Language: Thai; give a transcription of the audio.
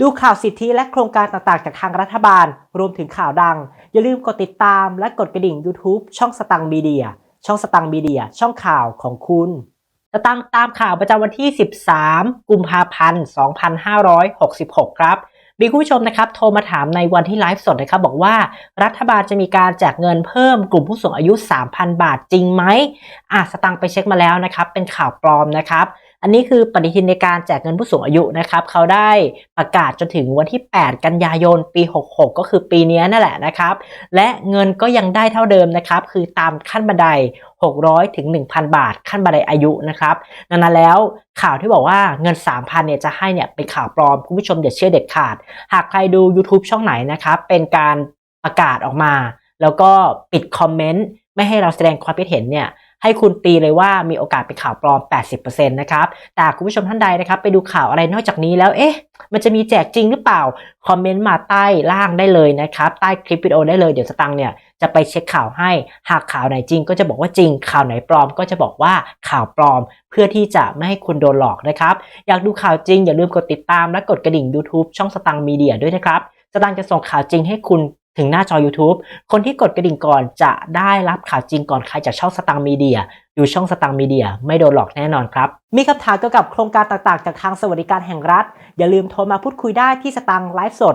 ดูข่าวสิทธิและโครงการต่างๆ จากทางรัฐบาล รวมถึงข่าวดัง อย่าลืมกดติดตามและกดกระดิ่ง YouTube ช่องสตังมีเดีย ช่องสตังมีเดีย ช่องข่าวของคุณสตังตามข่าวประจำวันที่ 13 กุมภาพันธ์ 2566 ครับ มีคุณผู้ชมนะครับโทรมาถามในวันที่ไลฟ์สดนะครับบอกว่ารัฐบาลจะมีการแจกเงินเพิ่มกลุ่มผู้สูงอายุ 3,000 บาทจริงไหมอะสตังไปเช็คมาแล้วนะครับเป็นข่าวปลอมนะครับอันนี้คือปฏิทินในการแจกเงินผู้สูงอายุนะครับเขาได้ประกาศจนถึงวันที่ 8 กันยายนปี 66 ก็คือปีนี้นั่นแหละนะครับ และเงินก็ยังได้เท่าเดิมนะครับ คือตามขั้นบันได600 ถึง 1,000 บาท ขั้นบันไดอายุนะครับดังนั้นแล้วข่าวที่บอกว่าเงิน 3,000เนี่ยจะให้เนี่ยเป็นข่าวปลอมคุณผู้ชมอย่าเชื่อเด็ดขาด หากใครดู YouTube ช่องไหนนะครับเป็นการประกาศออกมา แล้วก็ปิดคอมเมนต์ไม่ให้เราแสดงความคิดเห็นเนี่ยให้คุณตีเลยว่ามีโอกาสเป็นข่าวปลอม 80%นะครับ แต่คุณผู้ชมท่านใดนะครับ ไปดูข่าวอะไรนอกจากนี้แล้ว เอ๊ะ มันจะมีแจกจริงหรือเปล่า คอมเมนต์มาใต้ล่างได้เลยนะครับ ใต้คลิปวิดีโอได้เลย เดี๋ยวสตังค์เนี่ย จะไปเช็คข่าวให้ หากข่าวไหนจริงก็จะบอกว่าจริง ข่าวไหนปลอมก็จะบอกว่าข่าวปลอม เพื่อที่จะไม่ให้คุณโดนหลอกนะครับ อยากดูข่าวจริงอย่าลืมกดติดตามและกดกระดิ่ง YouTube ช่องสตังค์มีเดียด้วยนะครับ สตังค์จะส่งข่าวจริงให้คุณถึงหน้าจอ YouTube คนที่กดกระดิ่งก่อนจะได้รับข่าวจริงก่อนใครจากช่องสตังค์มีเดีย ดูช่องสตังค์มีเดีย ไม่โดนหลอกแน่นอนครับ มีคำถามเกี่ยวกับโครงการต่างๆ จากทางสวัสดิการแห่งรัฐ อย่าลืมโทรมาพูดคุยได้ที่สตังค์ไลฟ์สด